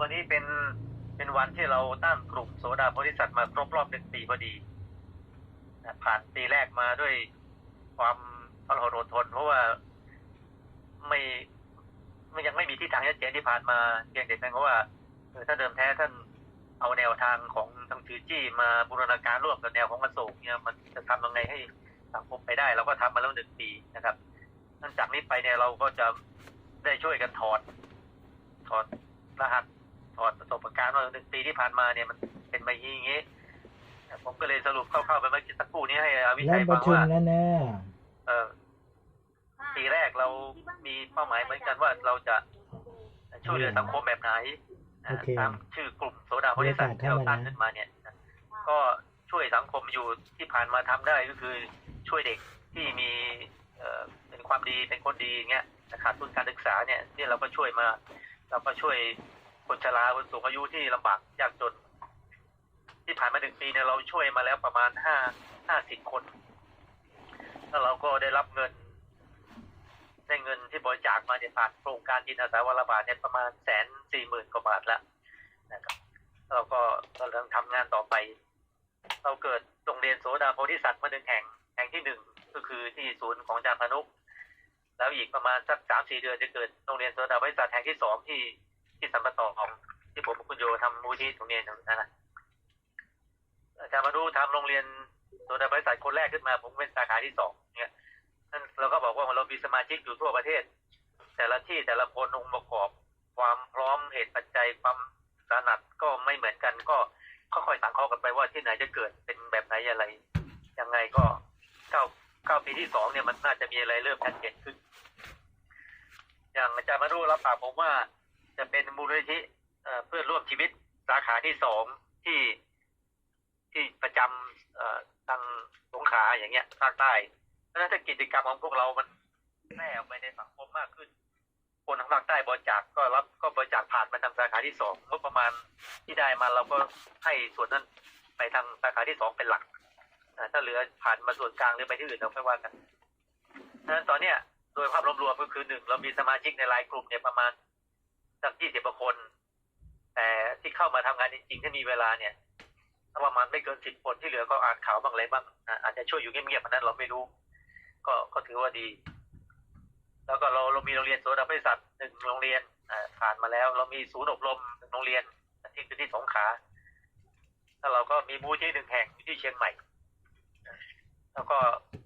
วันนี้เป็นเป็นวันที่เราตั้งกลุ่มโสดาบริษัทมาครบรอบหนึ่งปีพอดี ผ่านปีแรกมาด้วยความทรหดอดทน เพราะว่าไม่ไม่ยังไม่มีที่ทางชัดเจนที่ผ่านมาเพียงแต่เพียงเพราะว่าถ้าเดิมแท้ท่านเอาแนวทางของทางจือจี้มาบูรณาการร่วมกับแนวของอโศกเนี่ยมันจะทำยังไงให้สังคมไปได้ เราก็ทำมาแล้วหนึ่งปีนะครับนั่นจากนี้ไปเนี่ยเราก็จะได้ช่วยกันถอดถอดรหัส ถอดประสบการณ์ว่าหนึ่งปีที่ผ่านมาเนี่ยมันเป็นมาอย่างนี้ผมก็เลยสรุปคร่าวๆไปเมื่อกี้สักครู่นี้ให้อาวิเริ่ชัมยปฟัระงชุมว่าแล้วนะเออปีแรกเรามีเป้าหมายเหมือนกันว่าเราจะช่วยเหลือสังคมแบบไหนนะโอเคตามชื่อกลุ่มโสดาบริษัทที่เราตั้งขึ้นมาเนี่ยนะก็ช่วยสังคมอยู่ที่ผ่านมาทำได้ก็คือช่วยเด็กที่มีเอ่อเป็นความดีเป็นคนดีอย่างเงี้ยขาดทุนการศึกษาเนี่ยที่เราก็ช่วยมา เราก็ช่วย คนชราคนสูงอายุที่ลำบากยากจน ที่ผ่านมาหนึ่งปีเนี่ยเราช่วยมาแล้วประมาณห้าห้าสิบคนแล้วเราก็ได้รับเงิน ได้เงินที่บริจาคมาเนี่ยผ่านโครงการจินอาสาวรบาทเนี่ยประมาณแสนสี่หมื่นกว่าบาทแล้วนะครับเราก็กำลังทำงานต่อไป เราเกิดโรงเรียนโสดาโพธิสัตว์มาหนึ่งแห่งแห่งที่หนึ่งก็คือที่ศูนย์ของอาจารย์พนุกแล้วอีกประมาณสักสามสี่เดือนจะเกิดโรงเรียนโสดาโพธิสัตว์แห่งที่สองที่ ที่สัมปตองที่ผมกับคุณโยทำมูลที่ตรงนี้นะนะอาจารย์พานุทำโรงเรียนโสดาโพธิสัตว์คนแรกขึ้นมา ผมเป็นสาขาที่สองเนี่ยนั่นเราก็บอกว่าเรามีสมาชิกอยู่ทั่วประเทศ แต่ละที่แต่ละคนองค์ประกอบ ความพร้อมเหตุปัจจัยความสนัดก็ไม่เหมือนกันก็ค่อยๆต่างข้อกันไปว่าที่ไหนจะเกิดเป็นแบบไหนอะไรยังไงก็เข้าเข้าปีที่สองเนี่ยมันน่าจะมีอะไรเริ่มชัดเจนขึ้น อย่างอาจารย์มารุรับปากผมว่า จะเป็นมูลนิธิเพื่อร่วมชีวิตสาขาที่สองที่ที่ประจำทางสงขาอย่างเงี้ยภาคใต้เพราะฉะนั้นถ้ากิจกรรมของพวกเรามันแพร่ออกไปในสังคมมากขึ้น คนทางภาคใต้บริจาคก็รับก็บริจาคผ่านมาทางสาขาที่สองงบประมาณที่ได้มาเราก็ให้ส่วนนั้นไปทางสาขาที่สองเป็นหลักอ่ถ้าเหลือผ่านมาส่วนกลางหรือไปที่อื่นเราค่อยว่ากันดังนั้นตอนเนี้ยโดยภาพรวมๆก็คือหนึ่งเรามีสมาชิกในไลน์กลุ่มเนี่ยประมาณ สักยี่สิบคน แต่ที่เข้ามาทำงานจริงๆที่มีเวลาเนี่ยประมาณไม่เกินสิบคนที่เหลือก็อ่านข่าวบ้างอะไรบ้างอ่าจจะช่วยอยู่เงียบๆนั้นเราไม่รู้ ก็ก็ถือว่าดี แล้วก็เราเรามีโรงเรียนโสดาบริษัทหนึ่งโรงเรียนอ่าผ่านมาแล้ว เรามีศูนย์อบรมหนึ่งโรงเรียนที่คือที่สงขลาแล้วเราก็มีมูลที่หนึ่งแห่งอยู่ที่เชียงใหม่ แล้วก็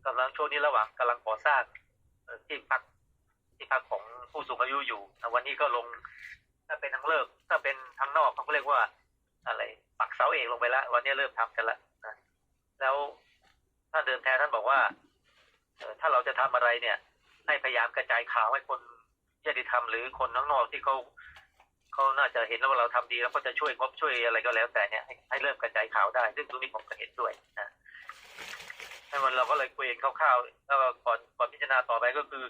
กำลังช่วงนี้ระหว่างกำลังก่อสร้างที่พักที่พักของ ผู้สูงอายุอยู่วันนี้ก็ลง ถ้าเป็นทางเลิก ถ้าเป็นทางนอกเขาก็เรียกว่า อะไร ปักเสาเอกลงไปแล้ววันนี้เริ่มทำกันล้วนะแล้วท่านเดิมแท้ท่านบอกว่าถ้าเราจะทำอะไรเนี่ย ให้พยายามกระจายข่าวให้คนญาติธรรมหรือคนข้างนอกที่เขาเขาน่าจะเห็นแล้วว่าเราทำดีแล้วก็จะช่วยงบช่วยอะไรก็แล้วแต่เนี่ยให้ให้เริ่มกระจายข่าวได้ ซึ่งตรงนี้ผมก็เห็นด้วยนะให้มันเราก็เลยคุยกันคร่าวๆแล้วก่อนก่อนพิจารณาต่อไปก็คือ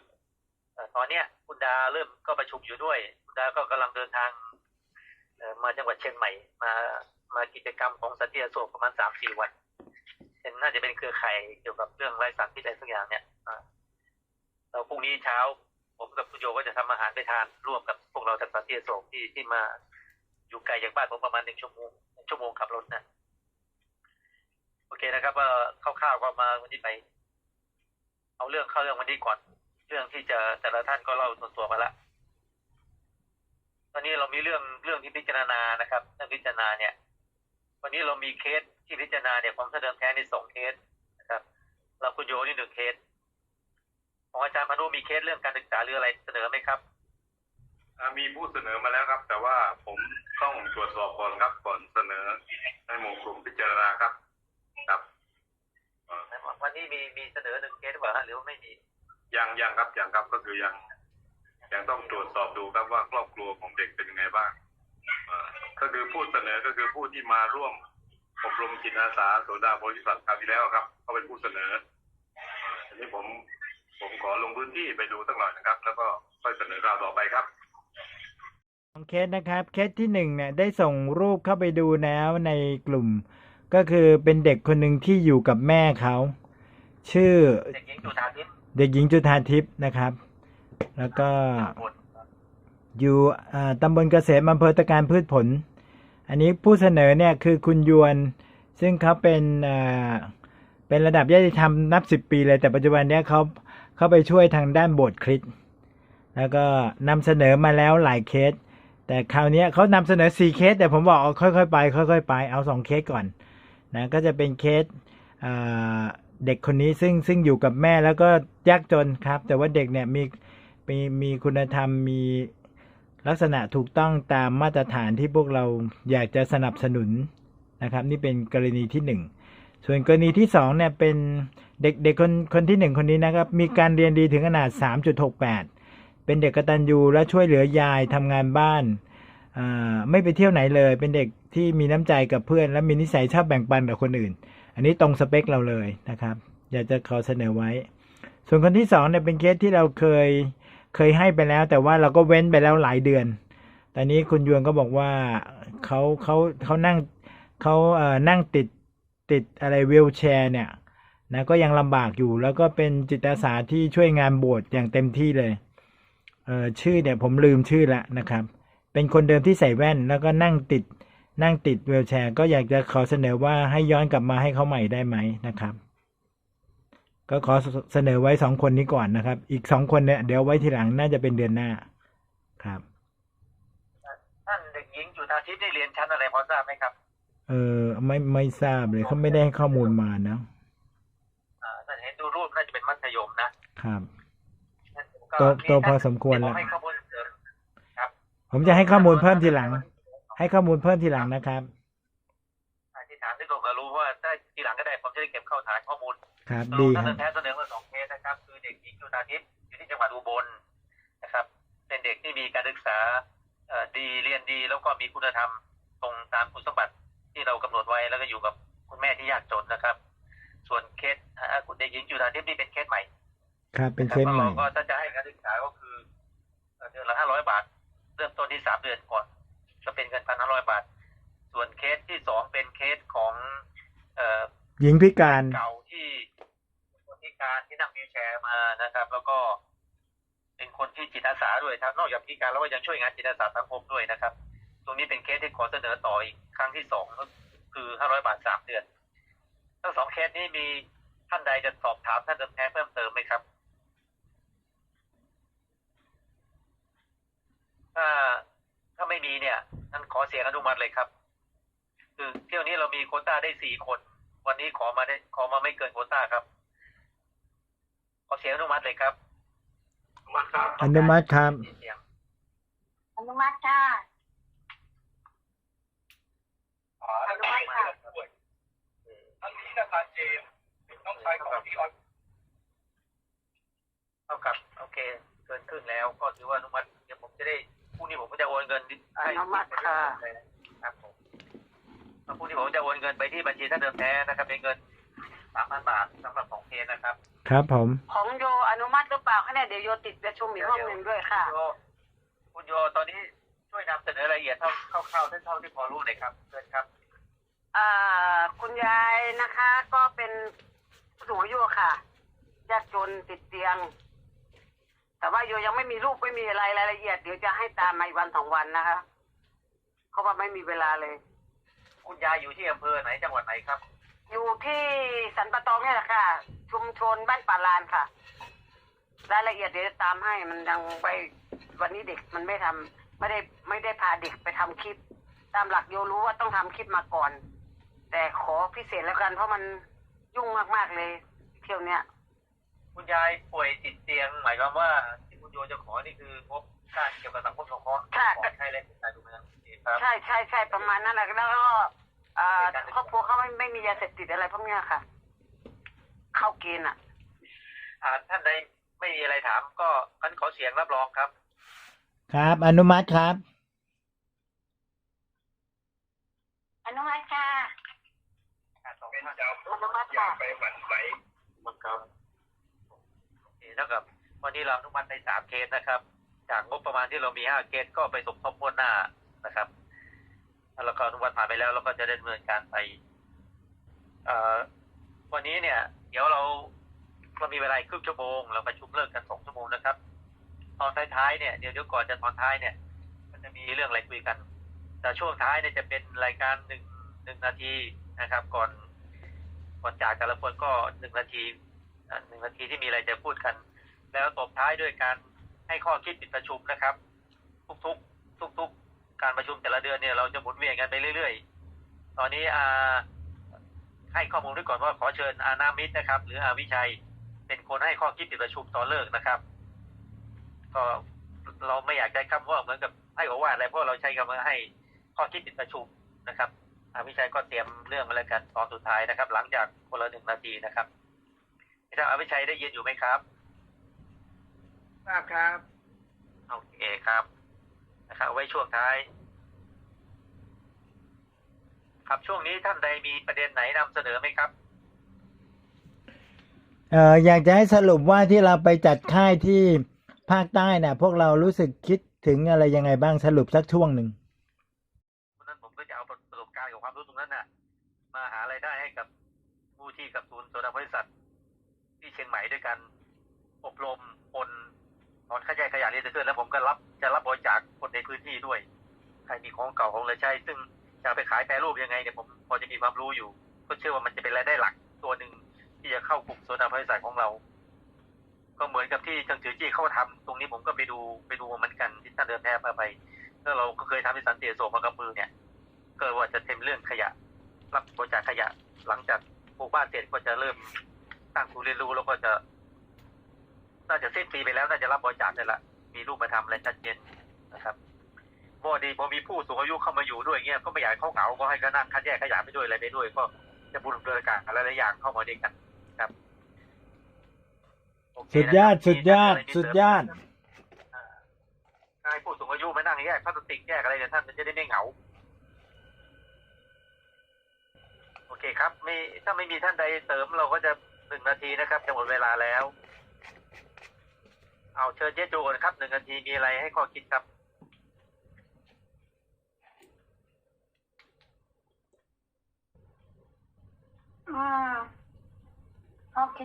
ตอนเนี้ยคุณดาเริ่มก็ประชุมอยู่ด้วย คุณดาก็กำลังเดินทางมาจังหวัดเชียงใหม่ มามากิจกรรมของสันติอโศกประมาณสามสี่วันเป็นน่าจะเป็นเครือข่ายเกี่ยวกับเรื่องไร้สารพิษอะไรสักอย่างเนี่ยเราพรุ่งนี้เช้า ผมกับคุณโยก็จะทำอาหารไปทานร่วมกับพวกเราจากสันติอโศกที่ที่มาอยู่ไกลจากบ้านผมประมาณหนึ่งชั่วโมงหนึ่งชั่วโมงขับรถนะโอเคนะครับว่าคร่าวๆก็มาวันนี้ไป เอาเรื่องเข้าเรื่องวันนี้ก่อน เรื่องที่จะแต่ละท่านก็เล่าส่วนตัวมาละตอนนี้เรามีเรื่องเรื่องที่พิจารณานะครับเรื่องพิจารณาเนี่ย วันนี้เรามีเคสที่พิจารณาเนี่ยของเดิมแท้ในสองเคสนะครับ เราคุณโยนี่หนึ่งเคสของอาจารย์พานุมีเคสเรื่องการศึกษาหรืออะไรเสนอไหมครับอ่ามีผู้เสนอมาแล้วครับ แต่ว่าผมต้องตรวจสอบก่อนครับก่อนเสนอให้หมู่กลุ่มพิจารณาครับ ครับเอ่อวันนี้มีมีเสนอหนึ่งเคสหรือเปล่าฮะหรือว่าไม่มี ยังยังครับยังครับก็คือยัง ยังต้องตรวจสอบดูครับว่าครอบครัวของเด็กเป็นยังไงบ้างเอ่อก็คือผู้เสนอก็คือผู้ที่มาร่วมอบรมจิตอาสาโสดาบริษัทคราวที่แล้วครับเขาเป็นผู้เสนอเอ่อทีนี้ผมผมขอลงพื้นที่ไปดูสักหน่อยนะครับ แล้วก็ค่อยเสนอข่าวต่อไปครับของเคสนะครับเคสที่หนึ่งเนี่ยได้ส่งรูปเข้าไปดูแล้วในกลุ่ม ก็คือเป็นเด็กคนหนึ่งที่อยู่กับแม่เขา ชื่อเด็กหญิงจุธาทิพย์ เด็กหญิงจุธาทิพย์นะครับ แล้วก็บนอยู่อ่าตำบลเกษมอำเภอตะการพืชผล อันนี้ผู้เสนอเนี่ยคือคุณยวน ซึ่งเขาเป็นอ่าเป็นระดับญาติธรรมนับสิบปีเลย แต่ปัจจุบันเนี้ยเขาเขาไปช่วยทางด้านโบสถ์คริสต์แล้วก็นำเสนอมาแล้วหลายเคส แต่คราวเนี้ยเขานำเสนอสี่เคส แต่ผมบอกเอาค่อยๆไป ค่อยๆไป เอาสองเคสก่อนนะก็จะเป็นเคสอ่า เด็กคนนี้ซึ่งซึ่งอยู่กับแม่แล้วก็ยากจนครับ แต่ว่าเด็กเนี่ยมีมีมีคุณธรรมมีลักษณะถูกต้องตามมาตรฐานที่พวกเราอยากจะสนับสนุนนะครับ นี่เป็นกรณีที่หนึ่งส่วนกรณีที่สองเนี่ยเป็นเด็กเด็กคนคนที่หนึ่งคนนี้นะครับ มีการเรียนดีถึงขนาด 3.68 เป็นเด็กกตัญญูและช่วยเหลือยายทำงานบ้านไม่ไปเที่ยวไหนเลย เป็นเด็กที่มีน้ำใจกับเพื่อน และมีนิสัยชอบแบ่งปันกับคนอื่น อันนี้ตรงสเปคเราเลยนะครับ อยากจะขอเสนอไว้ ส่วนคนที่สองเนี่ยเป็นเคสที่เราเคยเคยให้ไปแล้ว แต่ว่าเราก็เว้นไปแล้วหลายเดือน ตอนนี้คุณยวนก็บอกว่าเขาเขาเขานั่งเขาเอ่อนั่งติดติดอะไรวีลแชร์เนี่ยนะก็ยังลำบากอยู่แล้วก็เป็นจิตอาสาที่ช่วยงานโบสถ์อย่างเต็มที่เลยเออชื่อเนี่ยผมลืมชื่อละนะครับ เป็นคนเดิมที่ใส่แว่น แล้วก็นั่งติด นั่งติดวีลแชร์ ก็อยากจะขอเสนอว่าให้ย้อนกลับมาให้เขาใหม่ได้ไหมนะครับ ก็ขอเสนอไว้สองคนนี้ก่อนนะครับ อีกสองคนเนี่ยเดี๋ยวไว้ทีหลังน่าจะเป็นเดือนหน้าครับท่านเด็กหญิงจุธาทิพย์ได้เรียนชั้นอะไรพอทราบไหมครับ เออไม่ไม่ทราบเลยเขาไม่ได้ให้ข้อมูลมานะอ่าท่านเห็นดูรูปน่าจะเป็นมัธยมนะครับโตโตพอสมควรแล้วผมให้ข้อมูลเสริมผมจะให้ข้อมูลเพิ่มทีหลัง ให้ข้อมูลเพิ่มทีหลังนะครับที่ถามที่ผมก็รู้ว่าถ้าทีหลังก็ได้ผมจะได้เก็บเข้าฐานข้อมูลครับสรุดีปคท่านรับแท้เสนอมาสองเคสนะครับ คือเด็กหญิงจุธาทิพย์อยู่ที่จังหวัดอุบลนะครับ เป็นเด็กที่มีการศึกษาเอ่อดีเรียนดีแล้วก็มีคุณธรรมตรงตามคุณสมบัติที่เรากำหนดไว้แล้วก็อยู่กับคุณแม่ที่ยากจนนะครับ ส่วนเคสอ่าคุณเด็กหญิงจุธาทิพย์นี่เป็นเคสใหม่ ครับเป็นเคสรับใหม่ราก็ถ้าจะให้การศึกษาก็คือเอ่อเดือนละห้าร้อยบาท เริ่มต้นที่สามเดือนก่อน จะเป็นเงินพันห้าร้อยบาท ส่วนเคสที่สองเป็นเคสของเอ่อหญิงพิการเก่าที่คนพิการที่นั่งวีลแชร์มานะครับ แล้วก็เป็นคนที่จิตอาสาด้วยครับนอกจากพิการแล้วก็ยังช่วยงานจิตอาสาสังคมด้วยนะครับ ตรงนี้เป็นเคสที่ขอเสนอต่ออีกครั้งที่สองก็คือห้าร้อยบาทสามเดือนทั้งสองเคสนี้มีท่านใดจะสอบถามท่านเดิมแท้เพิ่มเติมไหมครับถ้า ถ้าไม่มีเนี่ยนั้นขอเสียงอนุมัติเลยครับ คือเที่ยวนี้เรามีโควต้าได้สี่คน วันนี้ขอมาได้ขอมาไม่เกินโควต้าครับ ขอเสียงอนุมัติเลยครับมาครับอนุมัติครับเสียงอนุมัติค่ะอนุมัติค่ะทั้งนี้นะครับเจมต้องใช้ของที่ออนเท่ากับโอเค เกินครึ่งแล้วก็ถือว่าอนุมัติเดี๋ยวผมจะได้พ รุ่งนี้ผมก็จะโอนเงินให้อนุมัติค่ะ ครับผมแล้วพรุ่งนี้ผมจะโอนเงินไปที่บัญชีท่านเดิมแท้นะครับ เป็นเงินสามพันบาทสำหรับสองเคสนะครับครับผม ของโยอนุมัติหรือเปล่าคะเนี่ยเดี๋ยวโยติดประชุมอีกห้องหนึ่งด้วยค่ะณโยคุณโยตอนนี้ช่วยนำเสนอรายละเอียดเท่าคร่าวๆเท่าที่พอรู้หน่อยครับเชิญครับอ่าคุณยายนะคะ ก็เป็นผู้สูงอายุค่ะยากจนติดเตียง แต่ว่าโยยังไม่มีรูปไม่มีอะไรรายละเอียดเดี๋ยวจะให้ตามมาอีกวันสองวันนะคะเพราะว่าไม่มีเวลาเลย คุณยายอยู่ที่อำเภอไหนจังหวัดไหนครับ อยู่ที่สันปะตองเนี่ยแหละค่ะ ชุมชนบ้านป่าลานค่ะ รายละเอียดเดี๋ยวจะตามให้มันยังไปวันนี้เด็กมันไม่ทำไม่ได้ไม่ได้พาเด็กไปทำคลิป ตามหลักโยรู้ว่าต้องทำคลิปมาก่อน แต่ขอพิเศษแล้วกันเพราะมันยุ่งมากๆเลย เที่ยวเนี้ย คุณยายป่วยติดเตียงหมายความว่าที่คุณโยจะขอนี่คืองบการเกี่ยวกับสังคมสงเคราะห์ค่ะของใช้และคุณยายถูกไหมครับครับใช่ใช่ใช่ประมาณนั้นแหละแล้วก็อ่าครอบครัวเขาไม่ไม่มียาเสพติดอะไรพวกเนี้ยค่ะ เข้าเกณฑ์อะอ่าท่านใดไม่มีอะไรถาม ก็กันขอเสียงรับรองครับ ครับ อนุมัติครับ อนุมัติค่ะเป็นยาวอนุมัติค่ะไปหวั่นไหวครับโอเคเท่ากับ วันนี้เราอนุมัติไปสามเคสนะครับ จากงบประมาณที่เรามีห้าเคสก็ไปสมทบงวดหน้านะครับแล้วก็อนุมัติผ่านไปแล้วเราก็จะดำเนินการไปวันนี้เนี่ย เดี๋ยวเราเรามีเวลาครึ่งชั่วโมงเราประชุมเลิกกันสองชั่วโมงนะครับ ตอนท้ายๆเนี่ยเดี๋ยวเดี๋ยวก่อนจะตอนท้ายเนี่ย มันจะมีเรื่องอะไรคุยกัน แต่ช่วงท้ายเนี่ยจะเป็นรายการหนึ่งหนึ่งนาทีนะครับ ก่อนก่อนจากแต่ละคนก็หนึ่งนาทีหนึ่งนาทีที่มีอะไรจะพูดกัน แล้วตบท้ายด้วยการให้ข้อคิดปิดประชุมนะครับ ทุกๆ ทุกๆ การประชุมแต่ละเดือนเนี่ยเราจะหมุนเวียนกันไปเรื่อยๆ ตอนนี้อาให้ข้อมูลด้วยก่อนว่าขอเชิญอานามิตรนะครับ หรืออาวิชัยเป็นคนให้ข้อคิดปิดประชุมตอนเลิกนะครับ ก็เราไม่อยากใช้คำว่าเหมือนกับให้โอวาทอะไรเพราะเราใช้คำว่าให้ข้อคิดปิดประชุมนะครับอาวิชัยก็เตรียมเรื่องมาแล้วกันตอนสุดท้ายนะครับ หลังจากคนละหนึ่งนาทีนะครับพี่ทางอาวิชัยได้ยินอยู่ไหมครับ ทราบครับ โอเคครับนะครับเอาไว้ช่วงท้าย ครับช่วงนี้ท่านใดมีประเด็นไหนนำเสนอไหมครับเอ่ออยากจะให้สรุปว่าที่เราไปจัดค่ายที่ภาคใต้น่ะ พวกเรารู้สึกคิดถึงอะไรยังไงบ้างสรุปสักช่วงหนึ่งเพราะฉะนั้นผมก็จะเอาประสบการณ์กับความรู้ตรงนั้นน่ะ มาหารายได้ให้กับผู้ที่กับศูนย์โซดาบริษัท ที่เชียงใหม่ด้วยกัน อบรมคน ถอนขยะขยะรีไซเคิลแล้วผมก็รับจะรับบริจาคคนในพื้นที่ด้วยใครมีของเก่าของเลือใช้ซึ่งจะไปขายแปรรูปยังไงเนี่ยผมพอจะมีความรู้อยู่ ก็เชื่อว่ามันจะเป็นรายได้หลักตัวหนึ่งที่จะเข้ากลุ่มโซดาบริษัทของเรา ก็เหมือนกับที่จังจือจี้เขาทำตรงนี้ผมก็ไปดูไปดูเหมือนกันที่ท่านเดินแพ้มาไปแล้วเราก็เคยทำที่สันติอโศกมากับมือเนี่ยก็ว่าจะเทมเรื่องขยะ รับบริจาคขยะ หลังจากปลูกบ้านเสร็จก็จะเริ่มตั้งศูนย์เรียนรู้แล้วก็จะ น่าจะสิ้นปีไปแล้วน่าจะรับบริจาคได้ละมีรูปมาทำอะไรชัดเจนนะครับพอดีพอมีผู้สูงอายุเข้ามาอยู่ด้วยเงี้ยก็ไม่อยากให้เขาเหงาก็ให้ก็นั่งคัดแยกขยะไปด้วยอะไรไปด้วย ก็จะบูรณาการอะไรหลายๆอย่างเข้ามาด้วยกันครับโอเคสุดยอดนะครับสุดยอดมีสุดยอดให้ผู้สูงอายุมานั่งแยกพลาสติกแยกอะไรเนี่ยท่านจะได้ไม่เหงาโอเคครับไม่ถ้าไม่มีท่านใดเสริมเราก็จะหนึ่งนาทีนะครับจะหมดเวลาแล้ว เอาเชิญเจ๊จูก่อนครับหนึ่งนาทีมีอะไรให้ข้อคิดครับ อืมโอเค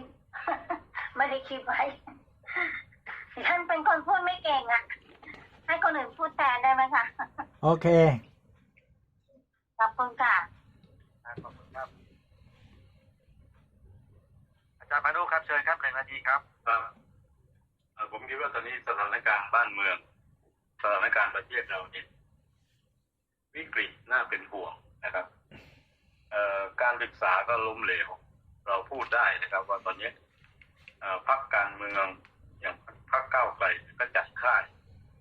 ไม่ได้คิดไว้ฉันเป็นคนพูดไม่เก่งอะ ให้คนอื่นพูดแทนได้ไหมคะโอเค ขอบคุณค่ะขอบคุณครับ อาจารย์มานุครับเชิญครับหนึ่งนาทีครับครับเอ่อ ผมคิดว่าตอนนี้สถานการณ์บ้านเมือง สถานการณ์ประเทศเราเนี่ยวิกฤตน่าเป็นห่วงนะครับเออการศึกษาก็ล้มเหลว เราพูดได้นะครับ ว่าตอนนี้พรรคการเมืองอย่างพรรคก้าวไกลก็จัดค่าย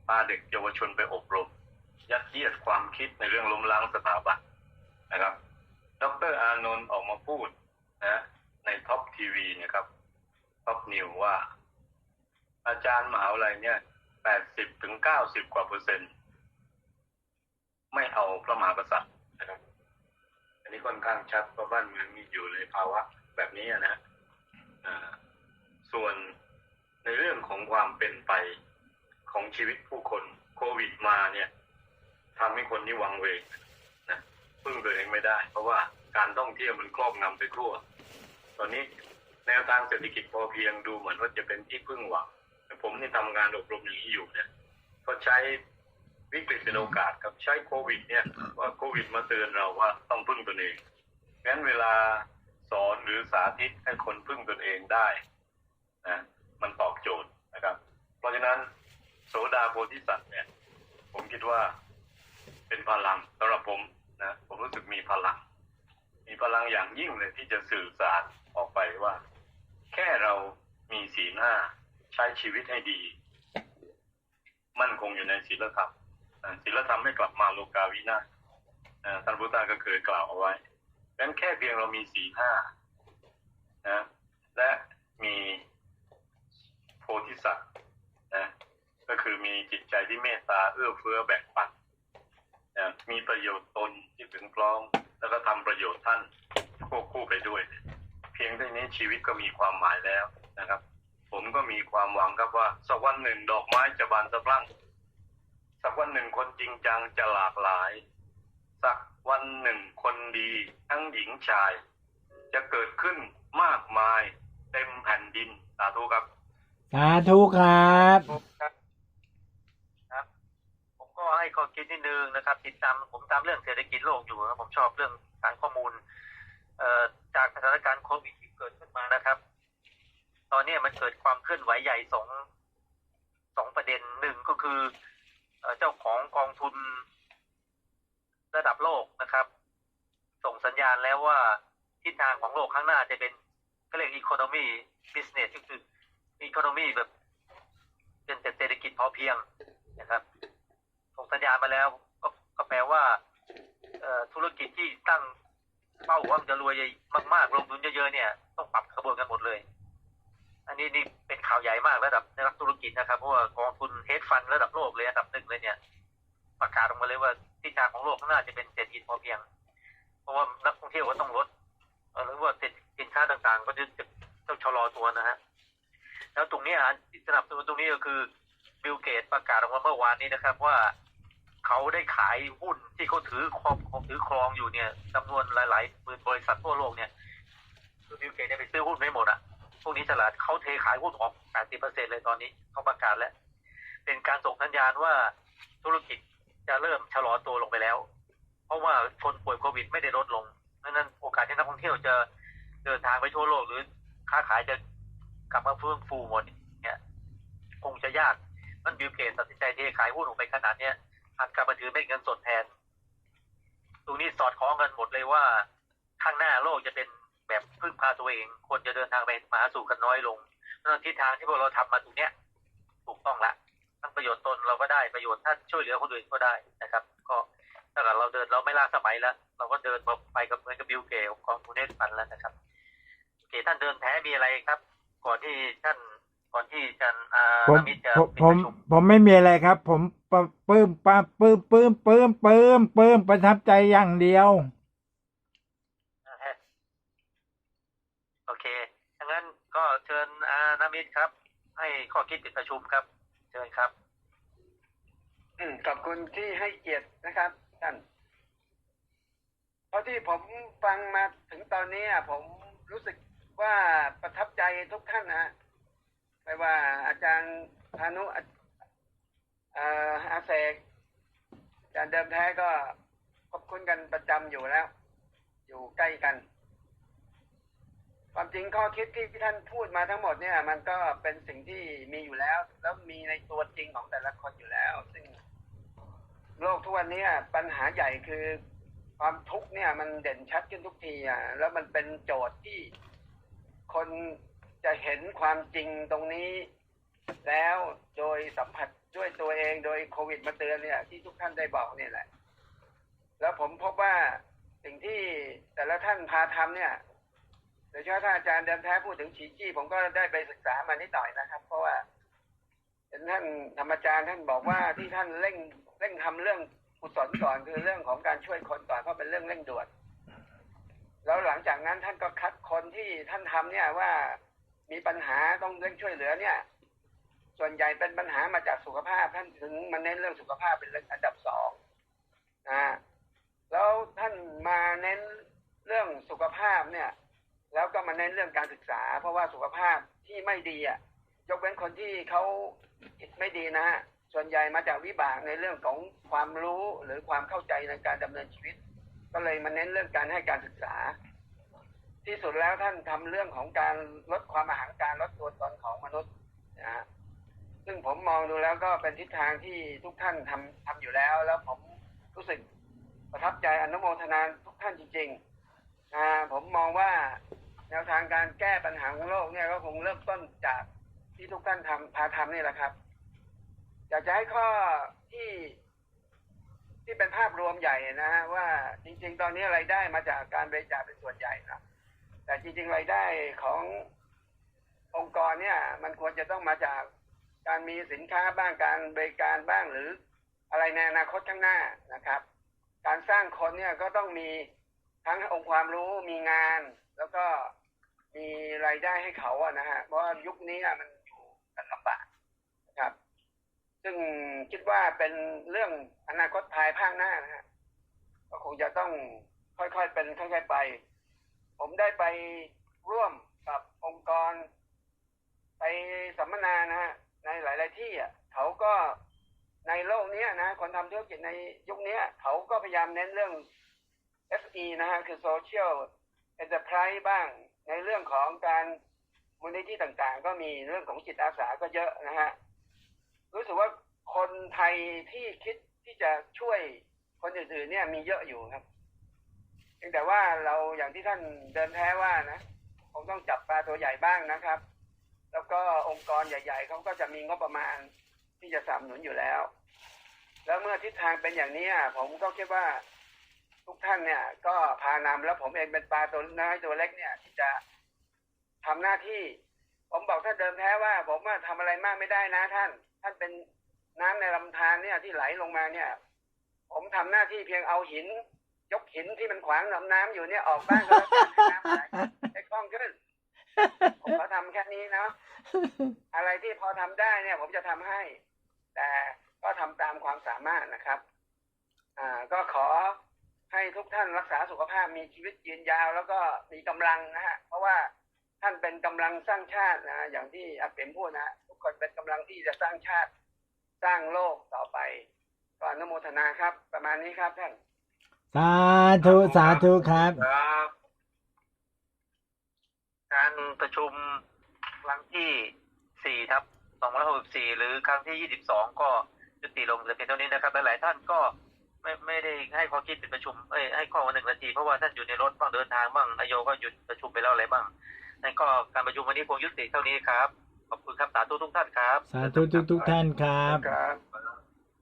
พาเด็กเยาวชนไปอบรม ยัดเยียดความคิดในเรื่องล้มล้างสถาบันนะครับ ดรอานนท์ออกมาพูดนะในท็อปทีวีเนี่ยครับ ท็อปนิวว่า อาจารย์มหาวิทยาลัยเนี่ยแปดสิบถึงเก้า สิบกว่าเปอร์เซ็นต์ไม่เอาพระมหากษัตริย์นะครับ อันนี้ค่อนข้างชัดเพราะบ้านเมืองมีอยู่ในภาวะแบบนี้อะนะส่วนในเรื่องของความเป็นไปของชีวิตผู้คนโควิดมาเนี่ยทำให้คนนี่วังเวงนะพึ่งตัวเองไม่ได้ เพราะว่าการท่องเที่ยวมันครอบงำไปทั่ว ตอนนี้แนวทางเศรษฐกิจพอเพียงดูเหมือนว่าจะเป็นที่พึ่งหวังผมที่ทำงานอบรมอย่างนี้อยู่เนี่ย ก็ใช้วิกฤตเป็นโอกาสกับใช้โควิด เนี่ยว่าโควิดมาเตือนเราว่าต้องพึ่งตนเองงั้นเวลาสอนหรือสาธิตให้คนพึ่งตนเองได้นะมันตอบโจทย์นะครับ เพราะฉะนั้นโสดาโพธิสัตว์เนี่ย ผมคิดว่าเป็นพลังสำหรับผมนะผมรู้สึกมีพลัง มีพลังอย่างยิ่งเลยที่จะสื่อสารออกไปว่า แค่เรามีศีลห้าใช้ชีวิตให้ดี มั่นคงอยู่ในศีลธรรมศีลธรรมไม่กลับมาโลกาวินาศท่านพุทธาก็เคยกล่าวเอาไว้ดังนั้นแค่เพียงเรามีศีลห้านะและมีโพธิสัตว์นะก็คือมีจิตใจที่เมตตาเอื้อเฟื้อแบ่งปันนะมีประโยชน์ตนที่ถึงพร้อมแล้วก็ทำประโยชน์ท่านควบคู่ไปด้วย เพียงเท่านี้ชีวิตก็มีความหมายแล้วนะครับ ผมก็มีความหวังครับว่า สักวันหนึ่งดอกไม้จะบานสะพรั่ง สักวันหนึ่งคนจริงจังจะหลากหลาย สักวันหนึ่งคนดีทั้งหญิงชาย จะเกิดขึ้นมากมายเต็มแผ่นดินสาธุครับ สาธุครับ ครับ ผมก็ให้ข้อคิดนิดนึงนะครับ ติดตามผมตามเรื่องเศรษฐกิจโลกอยู่นะผมชอบเรื่องการข้อมูล เอ่อจากสถานการณ์โควิดที่เกิดขึ้นมานะครับ ตอนนี้มันเกิดความเคลื่อนไหวใหญ่สองสองประเด็นหนึ่งก็คือเอ่อเจ้าของกองทุนระดับโลกนะครับ ส่งสัญญาณแล้วว่าทิศทางของโลกข้างหน้าจะเป็นก็เรียกอีโคโนมีบิสเนสก็คืออีโคโนมีแบบ เป็นเศรษฐกิจพอเพียงนะครับ ส่งสัญญาณมาแล้วก็ก็แปลว่าเออธุรกิจที่ตั้งเป้าว่ามันจะรวยมากๆลงทุนเยอะๆเนี่ย ต้องปรับขบวนกันหมดเลย นนี้นี่เป็นข่าวใหญ่มากระดับนักธุรกิจนะครับเพราะว่ากองทุนเฮดฟันระดับโลกเลยอันดับหนึ่งเลยเนี่ย ประกาศออกมาเลยว่าทิศทางของโลกข้างหน้าจะเป็นเศรษฐกิจพอเพียง เพราะว่านักท่องเที่ยวก็ต้องลดหรือว่าสินค้าต่างๆ ก็จะจะต้องชะลอตัวนะฮะแล้วตรงนี้ยที่สนับสนุนตรงนี้ก็คือบิลเกตประกาศออกมาเมื่อวานนี้นะครับว่าเขาได้ขายหุ้นที่เขาถือครอบของถือครองอยู่เนี่ยจำนวนหลายๆหมื่นบริษัททั่วโลกเนี่ยคือบิลเกตเนี่ยไปซื้อหุ้นไม่หมดอะ พวกนี้ฉลาดเขาเทขายหุ้นออก 80%เลยตอนนี้เขาประกาศแล้ว เป็นการส่งสัญญาณว่าธุรกิจจะเริ่มชะลอตัวลงไปแล้ว เพราะว่าคนป่วยโควิดไม่ได้ลดลงดังนั้นโอกาสที่นักท่องเที่ยวจะเดินทางไปทั่วโลกหรือค้าขายจะกลับมาฟื้นฟูหมดเนี่ยคงจะยากมันบิลเกตตัดสินใจเทขายหุ้นออกไปขนาดเนี้ยหันกลับมาถือเม็ดเงินสดแทน ตรงนี้สอดคล้องกันหมดเลยว่าข้างหน้าโลกจะเป็น แบบพึ่งพาตัวเอง คนจะเดินทางไปมาหาสู่กันน้อยลงดังนั้นทิศทางที่พวกเราทำมาตรงเนี้ยถูกต้องละทั้งประโยชน์ตนเราก็ได้ประโยชน์ถ้าช่วยเหลือคนอื่นก็ได้นะครับ ก็ถ้าเกิดเราเดินเราไม่ล่าสมัยแล้ว เราก็เดินไปกับเหมือนกับบิลเกตของทูเนสฟันแล้วนะครับโอเคท่านเดินแท้มีอะไรครับ ก่อนที่ท่านก่อนที่อาจารย์อาผมนามิตจะผมปิดผปมระชุมผมไม่มีอะไรครับ ผมปะปลื้มปะปลื้มปลื้มปลื้มปลื้มปลื้มประทับใจอย่างเดียว นะฮะโอเคดังนั้นก็เชิญอานา มิตครับ ให้ข้อคิดปิดประชุมครับ เชิญครับ อืมขอบคุณที่ให้เกียรตินะครับท่านเพราะที่ผมฟังมาถึงตอนนี้ผมรู้สึกว่าประทับใจทุกท่านนะฮะไม่ว่าอาจารย์พานุอะเอ่ออาเซกอาจารย์เดิมแท้ก็ขอบคุณกันประจำอยู่แล้ว อยู่ใกล้กัน ความจริงข้อคิดที่ท่านพูดมาทั้งหมดเนี่ยมันก็เป็นสิ่งที่มีอยู่แล้ว แล้วมีในตัวจริงของแต่ละคนอยู่แล้ว ซึ่งโลกทุกวันนี้ปัญหาใหญ่คือความทุกข์เนี่ย มันเด่นชัดขึ้นทุกทีอะแล้วมันเป็นโจทย์ที่คนจะเห็นความจริงตรงนี้ แล้วโดยสัมผัสด้วยตัวเองโดยโควิดมาเตือนเนี่ย ที่ทุกท่านได้บอกเนี่ยแหละ แล้วผมพบว่าสิ่งที่แต่ละท่านพาทำเนี่ย โดยเฉพาะท่าอาจารย์เดิมแท้พูดถึงฉีจี้ผมก็ได้ไปศึกษามานิดหน่อยนะครับ เพราะว่าท่านธรรมอาจารย์ท่านบอกว่าที่ท่านเร่งเร่งทำเรื่องกุศลก่อนคือเรื่องของการช่วยคนก่อนเพราะเป็นเรื่องเร่งด่วน แล้วหลังจากนั้นท่านก็คัดคนที่ท่านทำเนี่ยว่ามีปัญหาต้องเร่งช่วยเหลือเนี่ย ส่วนใหญ่เป็นปัญหามาจากสุขภาพ ท่านถึงมาเน้นเรื่องสุขภาพเป็นเรื่องอันดับสองนะแล้วท่านมาเน้นเรื่องสุขภาพเนี่ย แล้วก็มาเน้นเรื่องการศึกษา เพราะว่าสุขภาพที่ไม่ดีอะยกเว้นคนที่เขาจิตไม่ดีนะฮะส่วนใหญ่มาจากวิบากในเรื่องของความรู้หรือความเข้าใจในการดำเนินชีวิต ก็เลยมาเน้นเรื่องการให้การศึกษา ที่สุดแล้วท่านทำเรื่องของการลดความอาหารการลดตัวตนของมนุษย์นะฮะซึ่งผมมองดูแล้วก็เป็นทิศทางที่ทุกท่านทำทำอยู่แล้ว แล้วผมรู้สึกประทับใจอนุโมทนาทุกท่านจริงๆอ่าผมมองว่า แนวทางการแก้ปัญหาของโลกเนี่ยก็คงเริ่มต้นจากที่ทุกท่านทำพาทำนี่แหละครับ อยากจะให้ข้อที่ที่เป็นภาพรวมใหญ่นะฮะว่าจริง ๆ ตอนนี้รายได้มาจากการบริจาคเป็นส่วนใหญ่นะแต่จริงๆรายได้ขององค์กรเนี่ย มันควรจะต้องมาจากการมีสินค้าบ้างการบริการบ้างหรืออะไรในอนาคตข้างหน้านะครับ การสร้างคนเนี่ยก็ต้องมีทั้งองค์ความรู้มีงาน แล้วก็มีรายได้ให้เขาอะนะฮะเพราะว่ายุคนี้มันอยู่กันลำบากนะครับ ซึ่งคิดว่าเป็นเรื่องอนาคตภายภาคหน้านะฮะก็คงจะต้องค่อยๆเป็นค่อยๆไป ผมได้ไปร่วมกับองค์กร ไปสัมมนานะฮะในหลาย ๆ ที่อะเขาก็ในโลกนี้นะ คนทำธุรกิจในยุคนี้เขาก็พยายามเน้นเรื่อง SE นะฮะคือ Social Enterprise บ้าง ในเรื่องของการมูลนิธิต่างๆ ก็มีเรื่องของจิตอาสาก็เยอะนะฮะรู้สึกว่าคนไทยที่คิดที่จะช่วยคนอื่นๆเนี่ยมีเยอะอยู่ครับเพียงแต่ว่าเราอย่างที่ท่านเดินแท้ว่านะคงต้องจับปลาตัวใหญ่บ้างนะครับ แล้วก็องค์กรใหญ่ ๆเขาก็จะมีงบประมาณที่จะสนับสนุนอยู่แล้ว แล้วเมื่อทิศทางเป็นอย่างนี้ผมก็คิดว่า ทุกท่านเนี่ย ก็พานำแล้วผมเองเป็นปลาตัวน้อยตัวเล็กเนี่ยที่จะทำหน้าที่ ผมบอกท่านเดิมแท้ว่า ผมว่าทำอะไรมากไม่ได้นะท่าน ท่านเป็นน้ำในลำธารเนี่ยที่ไหลลงมาเนี่ย ผมทำหน้าที่เพียงเอาหิน ยกหินที่มันขวางลำน้ำอยู่เนี่ยออกบ้างก็แล้วกันให้น้ำไหลให้คล่องขึ้นผมก็ทำแค่นี้เนาะอะไรที่พอทำได้เนี่ย ผมจะทำให้ แต่ก็ทำตามความสามารถนะครับ อ่า ก็ขอ ให้ทุกท่านรักษาสุขภาพมีชีวิตยืนยาว แล้วก็มีกำลังนะฮะเพราะว่าท่านเป็นกำลังสร้างชาตินะอย่างที่อาเป๋มพูดนะทุกคนเป็นกำลังที่จะสร้างชาติสร้างโลกต่อไปก็อนุโมทนาครับ ประมาณนี้ครับท่านสาธุสาธุครับครับการประชุมครั้งที่4ทับ264หรือครั้งที่22ก็ยุติลงแต่เพียงเท่านี้นะครับหลายๆท่านก็ ไม่ไม่ได้ให้ข้อคิดเป็นประชุมเอ้ยให้ข้อวันหนึ่งนาทีเพราะว่าท่านอยู่ในรถบ้างเดินทางบ้างนายโยก็หยุดประชุมไปแล้วอะไรบ้างนั่นก็การประชุมวันนี้คงยุติเท่านี้ครับขอบคุณครับสาธุทุกท่านครับสาธุทุกทุกท่านครับ